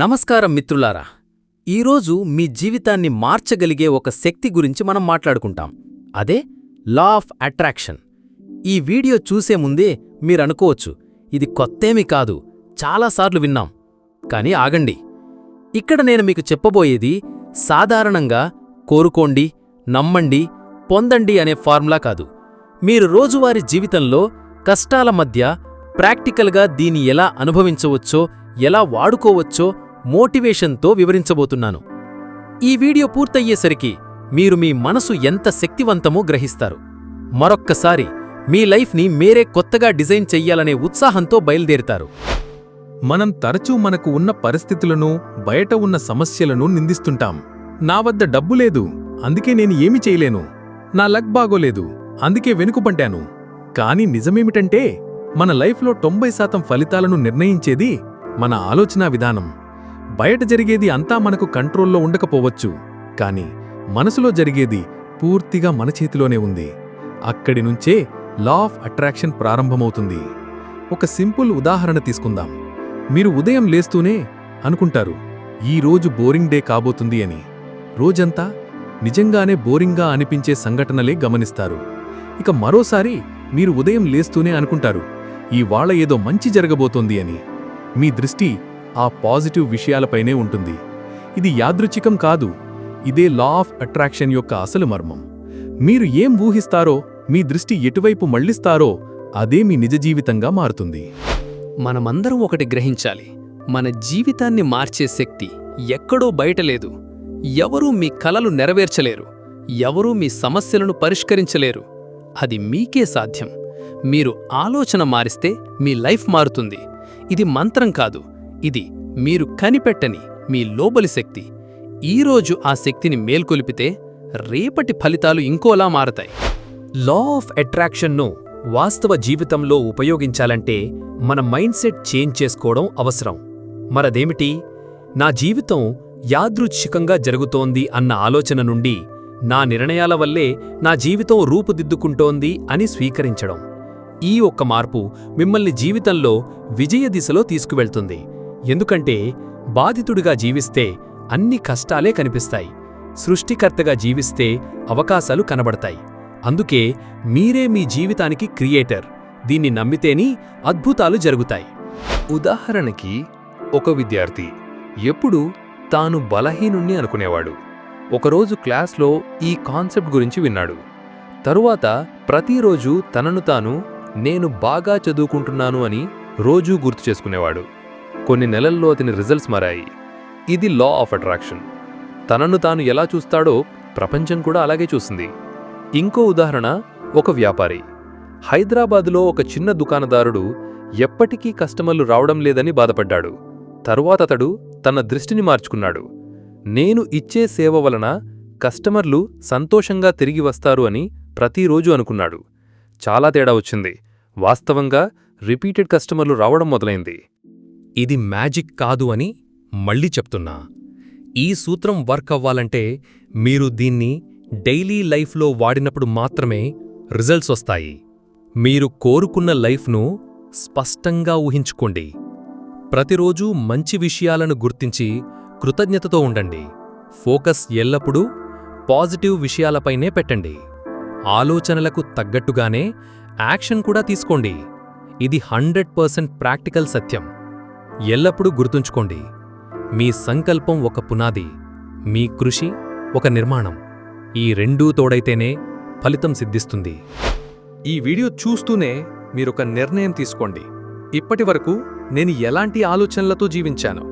నమస్కారం మిత్రులారా ఈరోజు మీ జీవితాన్ని మార్చగలిగే ఒక శక్తి గురించి మనం మాట్లాడుకుంటాం. అదే లా ఆఫ్ అట్రాక్షన్ ఈ వీడియో చూసే ముందే మీరనుకోవచ్చు ఇది కొత్తేమీ కాదు చాలాసార్లు విన్నాం. కానీ ఆగండి. ఇక్కడ నేను మీకు చెప్పబోయేది సాధారణంగా కోరుకోండి నమ్మండి పొందండి అనే ఫార్ములా కాదు. మీరు రోజువారీ జీవితంలో కష్టాల మధ్య ప్రాక్టికల్గా దీన్ని ఎలా అనుభవించవచ్చో ఎలా వాడుకోవచ్చో మోటివేషన్తో వివరించబోతున్నాను. ఈ వీడియో పూర్తయ్యేసరికి మీరు మీ మనసు ఎంత శక్తివంతమో గ్రహిస్తారు. మరొక్కసారి మీ లైఫ్ని మీరే కొత్తగా డిజైన్ చెయ్యాలనే ఉత్సాహంతో బయలుదేరుతారు. మనం తరచూ మనకు ఉన్న పరిస్థితులను బయట ఉన్న సమస్యలను నిందిస్తుంటాం. నా వద్ద డబ్బు లేదు అందుకే నేను ఏమి చేయలేను. నా లక్ బాగోలేదు అందుకే వెనుకపంటాను కాని నిజమేమిటంటే మన లైఫ్లో తొంభై శాతం ఫలితాలను నిర్ణయించేది మన ఆలోచనా విధానం. బయట జరిగేది అంతా మనకు కంట్రోల్లో ఉండకపోవచ్చు కానీ మనసులో జరిగేది పూర్తిగా మన చేతిలోనే ఉంది. అక్కడి నుంచే లా ఆఫ్ అట్రాక్షన్ ప్రారంభమవుతుంది. ఒక సింపుల్ ఉదాహరణ తీసుకుందాం. మీరు ఉదయం లేస్తూనే అనుకుంటారు ఈ రోజు బోరింగ్ డే కాబోతుంది అని. రోజంతా నిజంగానే బోరింగ్గా అనిపించే సంఘటనలే గమనిస్తారు. ఇక మరోసారి మీరు ఉదయం లేస్తూనే అనుకుంటారు ఈ వాళ్ళ ఏదో మంచి జరగబోతోంది అని. మీ దృష్టి ఆ పాజిటివ్ విషయాలపైనే ఉంటుంది. ఇది యాదృచ్ఛికం కాదు. ఇదే లా ఆఫ్ అట్రాక్షన్ యొక్క అసలు మర్మం. మీరు ఏం ఊహిస్తారో మీ దృష్టి ఎటువైపు మళ్ళిస్తారో అదే మీ నిజ జీవితంగా మారుతుంది. మనమందరం ఒకటి గ్రహించాలి. మన జీవితాన్ని మార్చే శక్తి ఎక్కడో బయట లేదు. ఎవరూ మీ కలలు నెరవేర్చలేరు. ఎవరూ మీ సమస్యలను పరిష్కరించలేరు. అది మీకే సాధ్యం. మీరు ఆలోచన మారిస్తే మీ లైఫ్ మారుతుంది. ఇది మంత్రం కాదు. ఇది మీరు కనిపెట్టని మీ లోబలి శక్తి. ఈరోజు ఆ శక్తిని మేల్కొలిపితే రేపటి ఫలితాలు ఇంకోలా మారతాయి. లా ఆఫ్ అట్రాక్షన్ను వాస్తవ జీవితంలో ఉపయోగించాలంటే మన మైండ్ సెట్ చేంజ్ చేసుకోవడం అవసరం. మరదేమిటి? నా జీవితం యాదృచ్ఛికంగా జరుగుతోంది అన్న ఆలోచన నుండి నా నిర్ణయాల వల్లే నా జీవితం రూపుదిద్దుకుంటోంది అని స్వీకరించడం. ఈ ఒక్క మార్పు మిమ్మల్ని జీవితంలో విజయ దిశలో తీసుకువెళ్తుంది. ఎందుకంటే బాధితుడిగా జీవిస్తే అన్ని కష్టాలే కనిపిస్తాయి. సృష్టికర్తగా జీవిస్తే అవకాశాలు కనబడతాయి. అందుకే మీరే మీ జీవితానికి క్రియేటర్. దీన్ని నమ్మితేని అద్భుతాలు జరుగుతాయి. ఉదాహరణకి ఒక విద్యార్థి ఎప్పుడు తాను బలహీనుణ్ణి అనుకునేవాడు. ఒకరోజు క్లాస్లో ఈ కాన్సెప్ట్ గురించి విన్నాడు. తరువాత ప్రతిరోజు తనను తాను నేను బాగా చదువుకుంటున్నాను అని రోజూ గుర్తు చేసుకునేవాడు. కొన్ని నెలల్లో అతని రిజల్ట్స్ మారాయి. ఇది లా ఆఫ్ అట్రాక్షన్. తనను తాను ఎలా చూస్తాడో ప్రపంచం కూడా అలాగే చూసింది. ఇంకో ఉదాహరణ ఒక వ్యాపారి. హైదరాబాదులో ఒక చిన్న దుకాణదారుడు ఎప్పటికీ కస్టమర్లు రావడం లేదని బాధపడ్డాడు. తరువాత అతడు తన దృష్టిని మార్చుకున్నాడు. నేను ఇచ్చే సేవ వలన కస్టమర్లు సంతోషంగా తిరిగి వస్తారు అని ప్రతిరోజు అనుకున్నాడు. చాలా తేడా వచ్చింది. వాస్తవంగా రిపీటెడ్ కస్టమర్లు రావడం మొదలైంది. ఇది మ్యాజిక్ కాదు అని మళ్ళీ చెప్తున్నా. ఈ సూత్రం వర్క్ అవ్వాలంటే మీరు దీన్ని డైలీ లైఫ్లో వాడినప్పుడు మాత్రమే రిజల్ట్స్ వస్తాయి. మీరు కోరుకున్న లైఫ్ను స్పష్టంగా ఊహించుకోండి. ప్రతిరోజూ మంచి విషయాలను గుర్తించి కృతజ్ఞతతో ఉండండి. ఫోకస్ ఎల్లప్పుడూ పాజిటివ్ విషయాలపైనే పెట్టండి. ఆలోచనలకు తగ్గట్టుగానే యాక్షన్ కూడా తీసుకోండి. ఇది హండ్రెడ్ పర్సెంట్ ప్రాక్టికల్ సత్యం. ఎల్లప్పుడూ గుర్తుంచుకోండి మీ సంకల్పం ఒక పునాది మీ కృషి ఒక నిర్మాణం. ఈ రెండూ తోడైతేనే ఫలితం సిద్ధిస్తుంది. ఈ వీడియో చూస్తూనే మీరొక నిర్ణయం తీసుకోండి. ఇప్పటి వరకు నేను ఎలాంటి ఆలోచనలతో జీవించాను?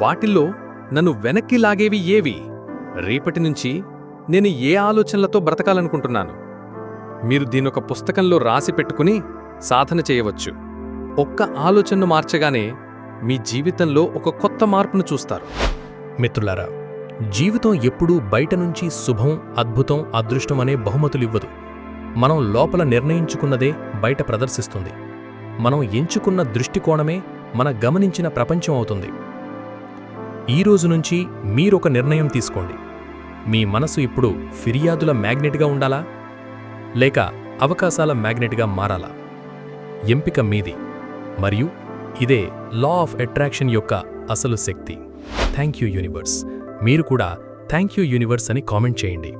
వాటిల్లో నన్ను వెనక్కి లాగేవి ఏవి? రేపటి నుంచి నేను ఏ ఆలోచనలతో బ్రతకాలనుకుంటున్నాను? మీరు దీనొక పుస్తకంలో రాసి పెట్టుకుని సాధన చేయవచ్చు. ఒక్క ఆలోచనను మార్చగానే మీ జీవితంలో ఒక కొత్త మార్పును చూస్తారు. మిత్రులారా జీవితం ఎప్పుడూ బయట నుంచి శుభం అద్భుతం అదృష్టం అనే బహుమతులివ్వదు మనం లోపల నిర్ణయించుకున్నదే బయట ప్రదర్శిస్తుంది. మనం ఎంచుకున్న దృష్టికోణమే మన గమనించిన ప్రపంచం అవుతుంది. ఈ రోజు నుంచి మీరొక నిర్ణయం తీసుకోండి. మీ మనసు ఇప్పుడు ఫిర్యాదుల మ్యాగ్నెట్గా ఉండాలా? లేక అవకాశాల మ్యాగ్నెట్గా మారాలా? ఎంపిక మీది. మరియు ఇదే లా ఆఫ్ అట్రాక్షన్ యొక్క అసలు శక్తి. థ్యాంక్ యూ యూనివర్స్ మీరు కూడా థ్యాంక్ యూ యూనివర్స్ అని కామెంట్ చేయండి.